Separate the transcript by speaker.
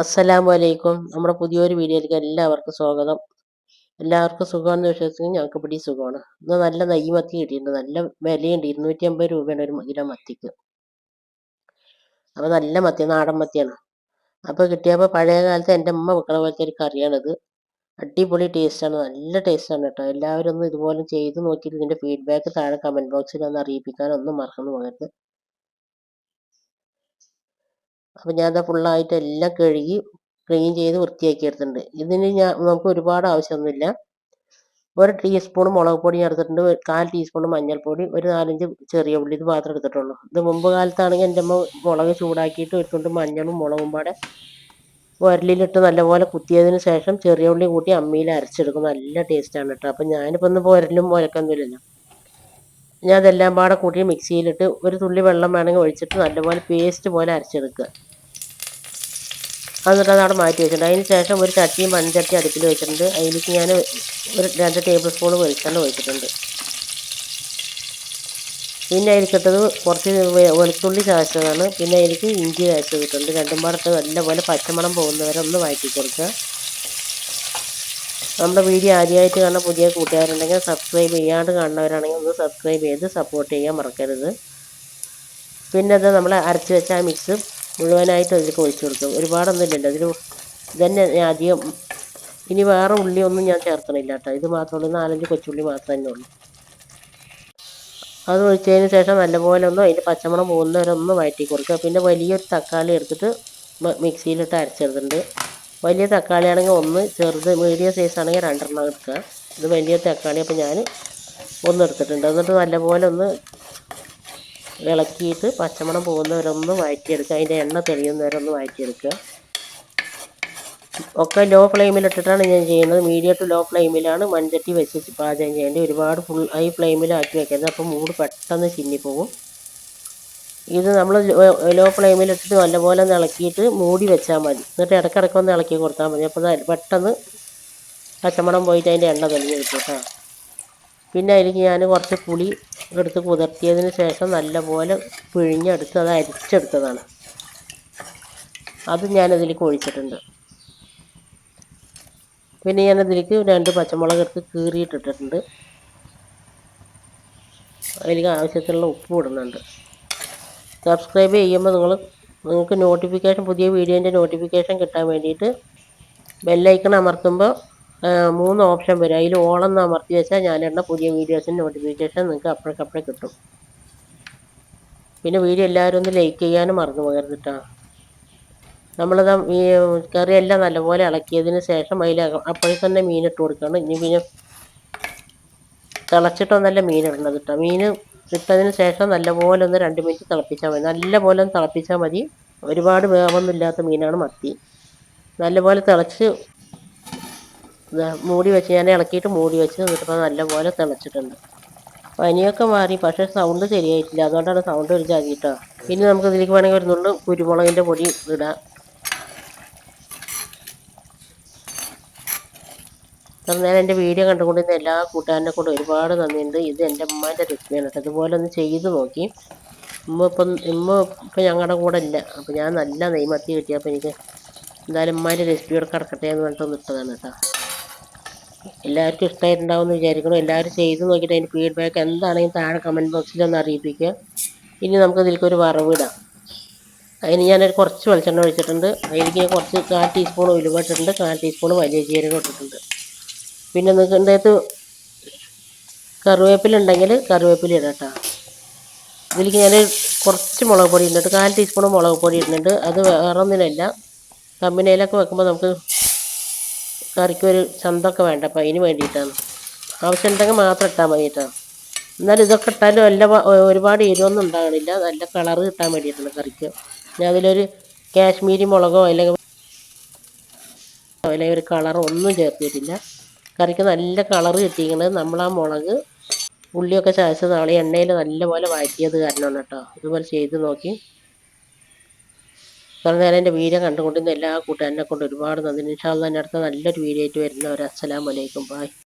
Speaker 1: അസ്സലാമു അലൈക്കും. നമ്മുടെ പുതിയൊരു വീഡിയോയിലേക്ക് എല്ലാവർക്കും സ്വാഗതം. എല്ലാവർക്കും സുഖമാണെന്ന് വിശ്വസിക്കുന്നു ഞങ്ങൾക്ക് പിടി സുഖമാണ്. ഇന്ന് നല്ല നെയ്യ് മത്തി കിട്ടിയിട്ടുണ്ട്. നല്ല വിലയുണ്ട്. ഇരുന്നൂറ്റി അമ്പത് രൂപയാണ് ഒരു കിലോ മത്തിക്ക്. അപ്പോൾ നല്ല മത്തി നാടൻ മത്തിയാണ്. അപ്പോൾ കിട്ടിയപ്പോൾ പഴയ കാലത്ത് എന്റെ അമ്മ വെക്കണ പോലത്തെ ഒരു കറിയാണിത്. അടിപൊളി ടേസ്റ്റാണ് നല്ല ടേസ്റ്റാണ് കേട്ടോ. എല്ലാവരും ഒന്ന് ഇതുപോലെ ചെയ്ത് നോക്കിയിട്ട് ഇതിന്റെ ഫീഡ്ബാക്ക് താഴെ കമന്റ് ബോക്സിൽ ഒന്ന് അറിയിപ്പിക്കാനൊന്നും മറന്നു പോകരുത്. അപ്പോൾ ഞാൻ അത് ഫുള്ളായിട്ട് എല്ലാം കഴുകി ക്ലീൻ ചെയ്ത് വൃത്തിയാക്കി എടുത്തിട്ടുണ്ട് ഇതിന് ഞാൻ നമുക്ക് ഒരുപാട് ആവശ്യമൊന്നുമില്ല. ഒരു ടീസ്പൂൺ മുളക് പൊടി ചേർത്തിട്ടുണ്ട് കാൽ ടീസ്പൂൺ മഞ്ഞൾപ്പൊടി ഒരു നാലഞ്ച് ചെറിയ ഉള്ളി ഇത് മാത്രം എടുത്തിട്ടുള്ളൂ. ഇത് മുമ്പ് കാലത്താണെങ്കിൽ എന്റെ അമ്മ മുളക് ചൂടാക്കിയിട്ട് എടുത്തുകൊണ്ട് മഞ്ഞളും മുളകും പാടെ ഉരലിലിട്ട് നല്ലപോലെ കുത്തിയതിന് ശേഷം ചെറിയ ഉള്ളി കൂട്ടി അമ്മിയിൽ അരച്ചെടുക്കും. നല്ല ടേസ്റ്റാണ് കേട്ടോ അപ്പം ഞാനിപ്പോൾ ഒന്ന് ഉരലും മുലക്കൊന്നുമില്ലല്ലോ ഞാൻ അതെല്ലാം പാടെ കൂട്ടി മിക്സിയിലിട്ട് ഒരു തുള്ളി വെള്ളം വേണമെങ്കിൽ ഒഴിച്ചിട്ട് നല്ലപോലെ പേസ്റ്റ് പോലെ അരച്ചെടുക്കുക. എന്നിട്ട് അതവിടെ മാറ്റി വെച്ചിട്ടുണ്ട്. അതിന് ശേഷം ഒരു ചട്ടിയും മൺചട്ടി അടുപ്പിൽ വെച്ചിട്ടുണ്ട്. അതിലേക്ക് ഞാൻ ഒരു രണ്ട് ടേബിൾ സ്പൂൺ വെളിച്ചെണ്ണ ഒഴിച്ചിട്ടുണ്ട്. പിന്നെ അതിലിട്ടത് കുറച്ച് വെളുത്തുള്ളി ചാച്ചതാണ് പിന്നെ അതിലേക്ക് ഇഞ്ചി ചതച്ചതിട്ടുണ്ട് രണ്ടും പാടത്ത് നല്ലപോലെ പച്ചമണം പോകുന്നവരെ ഒന്ന് വഴറ്റി കൊടുക്കുക. നമ്മുടെ വീഡിയോ ആദ്യമായിട്ട് കാണുന്ന പുതിയ കൂട്ടുകാരുണ്ടെങ്കിൽ സബ്സ്ക്രൈബ് ചെയ്യാണ്ട് കാണുന്നവരാണെങ്കിൽ ഒന്ന് സബ്സ്ക്രൈബ് ചെയ്ത് സപ്പോർട്ട് ചെയ്യാൻ മറക്കരുത്. പിന്നെ അത് നമ്മൾ അരച്ച് വെച്ച ആ മിക്സ് മുഴുവനായിട്ട് അതിലേക്ക് ഒഴിച്ചു കൊടുക്കും. ഒരുപാടൊന്നുമില്ലല്ലോ അതിൽ ഇതന്നെ ഞാൻ അധികം ഇനി വേറെ ഉള്ളിയൊന്നും ഞാൻ ചേർക്കണില്ല കേട്ടോ. ഇത് മാത്രമേ നാലഞ്ച് കൊച്ചുള്ളി മാത്രം തന്നെ ഉള്ളൂ. അത് ഒഴിച്ചതിന് ശേഷം നല്ലപോലെ ഒന്ന് അതിന്റെ പച്ചമണം പോകുന്നവരൊന്നും വഴറ്റി കൊടുക്കുക. പിന്നെ വലിയൊരു തക്കാളി എടുത്തിട്ട് മിക്സിയിലിട്ട് അരച്ചെടുത്തിട്ടുണ്ട്. വലിയ തക്കാളി ആണെങ്കിൽ ഒന്ന് ചെറുത് മീഡിയം സൈസ് ആണെങ്കിൽ രണ്ടെണ്ണം എടുക്കുക. ഇത് വലിയ തക്കാളി അപ്പോൾ ഞാൻ ഒന്ന് എടുത്തിട്ടുണ്ട്. എന്നിട്ട് നല്ലപോലെ ഒന്ന് ഇളക്കിയിട്ട് പച്ചമണം പോകുന്നവരൊന്ന് വഴറ്റിയെടുക്കുക. അതിന്റെ എണ്ണ തെളിയുന്നവരൊന്ന് വഴറ്റിയെടുക്കുക. ഒക്കെ ലോ ഫ്ലെയിമിലിട്ടിട്ടാണ് ഞാൻ ചെയ്യുന്നത്. മീഡിയം ടു ലോ ഫ്ലെയിമിലാണ് മൺചട്ടി വെച്ച് പാചകം ചെയ്യേണ്ടത്. ഒരുപാട് ഫുൾ ഹൈ ഫ്ലെയിമിലാക്കി വെക്കരുത്. അപ്പോൾ മൂട് പെട്ടെന്ന് ചിന്നിപ്പോകും. ഇത് നമ്മൾ ലോ ഫ്ലെയിമിലിട്ടിട്ട് നല്ലപോലെ ഒന്ന് ഇളക്കിയിട്ട് മൂടി വെച്ചാൽ മതി. എന്നിട്ട് ഇടയ്ക്കിടയ്ക്ക് ഒന്ന് ഇളക്കി കൊടുത്താൽ മതി. അപ്പോൾ പെട്ടെന്ന് പച്ചമണം പോയിട്ട് അതിന്റെ എണ്ണ തെളിഞ്ഞ് കിട്ടും കേട്ടോ. പിന്നെ അതിലേക്ക് ഞാൻ കുറച്ച് പുളി എടുത്ത് കുതിർത്തിയതിന് ശേഷം നല്ലപോലെ പിഴിഞ്ഞെടുത്ത് അത് അരിച്ചെടുത്തതാണ്. അത് ഞാനതിലേക്ക് ഒഴിച്ചിട്ടുണ്ട്. പിന്നെ ഞാനതിലേക്ക് രണ്ട് പച്ചമുളക് എടുത്ത് കീറിയിട്ടിട്ടുണ്ട് അതിലേക്ക് ആവശ്യത്തിനുള്ള ഉപ്പ് ഇടുന്നുണ്ട്. സബ്സ്ക്രൈബ് ചെയ്യുമ്പോൾ നിങ്ങൾ നിങ്ങൾക്ക് നോട്ടിഫിക്കേഷൻ പുതിയ വീഡിയോന്റെ നോട്ടിഫിക്കേഷൻ കിട്ടാൻ വേണ്ടിയിട്ട് ബെല്ലൈക്കൺ അമർത്തുമ്പോൾ മൂന്ന് ഓപ്ഷൻ വരും. അതിൽ ഓളെന്ന് അമർത്തി വെച്ചാൽ ഞാനിടുന്ന പുതിയ വീഡിയോസിന്റെ നോട്ടിഫിക്കേഷൻ നിങ്ങൾക്ക് അപ്പോഴേക്കപ്പോഴേ കിട്ടും. പിന്നെ വീഡിയോ എല്ലാവരും ഒന്ന് ലൈക്ക് ചെയ്യാനും മറന്നു പോകരുത് കേട്ടോ നമ്മളത് ഈ കറിയെല്ലാം നല്ലപോലെ ഇളക്കിയതിന് ശേഷം അതിൽ അപ്പോഴേ തന്നെ മീനിട്ട് കൊടുക്കണം. ഇനി പിന്നെ തിളച്ചിട്ടൊന്നല്ല മീൻ ഇടണത് കേട്ടോ മീൻ ഇട്ടതിന് ശേഷം നല്ലപോലെ ഒന്ന് രണ്ട് മിനിറ്റ് തിളപ്പിച്ചാൽ മതി. നല്ലപോലെ ഒന്ന് തിളപ്പിച്ചാൽ മതി. ഒരുപാട് വേവൊന്നും ഇല്ലാത്ത മീനാണ് മത്തി. നല്ലപോലെ തിളച്ച് മൂടി വെച്ച് ഞാൻ ഇളക്കിയിട്ട് മൂടി വെച്ച് എന്നിട്ടിപ്പോൾ നല്ലപോലെ തിളച്ചിട്ടുണ്ട്. പനിയൊക്കെ മാറി പക്ഷേ സൗണ്ട് ശരിയായിട്ടില്ല. അതുകൊണ്ടാണ് സൗണ്ട് ഒരു ജാതി കേട്ടോ പിന്നെ നമുക്ക് ഇതിലേക്ക് വേണമെങ്കിൽ ഒരു നുള്ളു കുരുമുളകിന്റെ പൊടി ഇടാം. ഞാൻ എന്റെ വീഡിയോ കണ്ടുകൊണ്ടിരുന്ന എല്ലാ കൂട്ടുകാരനെ കൊണ്ട് ഒരുപാട് നന്ദിയുണ്ട്. ഇത് എന്റെ ഉമ്മാന്റെ റെസിപ്പിയാണ് കേട്ടോ. ഒന്ന് ചെയ്ത് നോക്കി. ഉമ്മ ഇപ്പം ഉമ്മ ഇപ്പം ഞങ്ങളുടെ കൂടെ ഇല്ല. അപ്പം ഞാൻ നല്ല നെയ്മത്തി കിട്ടിയപ്പോൾ എനിക്ക് എന്തായാലും ഉമ്മാന്റെ റെസിപ്പിയോട് കിടക്കട്ടെ എന്ന് പറഞ്ഞിട്ട് ഇട്ടതാണ് കേട്ടോ. എല്ലാവർക്കും ഇഷ്ടമായിട്ടുണ്ടാവും എന്ന് വിചാരിക്കണം എല്ലാവരും ചെയ്ത് നോക്കിയിട്ട് അതിന്റെ ഫീഡ്ബാക്ക് എന്താണെങ്കിലും താഴെ കമന്റ് ബോക്സിൽ ഒന്ന് അറിയിപ്പിക്കുക. ഇനി നമുക്ക് ഇതിലേക്കൊരു വറവിടാം അതിന് ഞാനൊരു കുറച്ച് വെളിച്ചെണ്ണ ഒഴിച്ചിട്ടുണ്ട്. അതിലേക്ക് കുറച്ച് കാൽ ടീസ്പൂൺ ഉലുവ ഇട്ടിട്ടുണ്ട്. കാൽ ടീസ്പൂൺ വലിയ ജീരകം ഇട്ടിട്ടുണ്ട്. പിന്നെ ഇതിനകത്ത് കറിവേപ്പില ഉണ്ടെങ്കിൽ കറിവേപ്പില ഇടാം കേട്ടോ. ഇതിലേക്ക് ഞാൻ കുറച്ച് മുളക് പൊടി ഇടുന്നുണ്ട് കാൽ ടീസ്പൂൺ മുളക് പൊടി ഇടുന്നുണ്ട് അത് വേറെ ഒന്നിനല്ല കമ്പിനയിലൊക്കെ വെക്കുമ്പോൾ നമുക്ക് കറിക്ക് ഒരു ചന്തൊക്കെ വേണ്ട. അപ്പോൾ അതിന് വേണ്ടിയിട്ടാണ്. ആവശ്യം ഉണ്ടെങ്കിൽ മാത്രം ഇട്ടാൽ മതി കേട്ടോ. എന്നാൽ ഇതൊക്കെ ഇട്ടാലും നല്ല ഒരുപാട് എരിവൊന്നും ഉണ്ടാകണില്ല. നല്ല കളറ് കിട്ടാൻ വേണ്ടിയിട്ടാണ് കറിക്ക്. ഞാൻ അതിലൊരു കാശ്മീരി മുളകോ അല്ലെങ്കിൽ അല്ലെങ്കിൽ ഒരു കളറോ ഒന്നും ചേർത്തിട്ടില്ല. കറിക്ക് നല്ല കളർ കിട്ടിയിരിക്കുന്നത് നമ്മൾ ആ മുളക് ഉള്ളിയൊക്കെ ചതച്ചതാണ് നാളെ എണ്ണയിൽ നല്ലപോലെ വഴറ്റിയത് കാരണമാണ് കേട്ടോ. ഇതുപോലെ ചെയ്ത് നോക്കി. കുറേ നേരം എന്റെ വീഡിയോ കണ്ടുകൊണ്ടിരുന്ന എല്ലാ കൂട്ടുകാരനെ കൊണ്ട് ഒരുപാട് നന്ദി. നിഷാദ് തന്നെ അടുത്ത നല്ലൊരു വീഡിയോ ആയിട്ട് വരുന്നവർ അസ്സലാമലൈക്കും ബായ്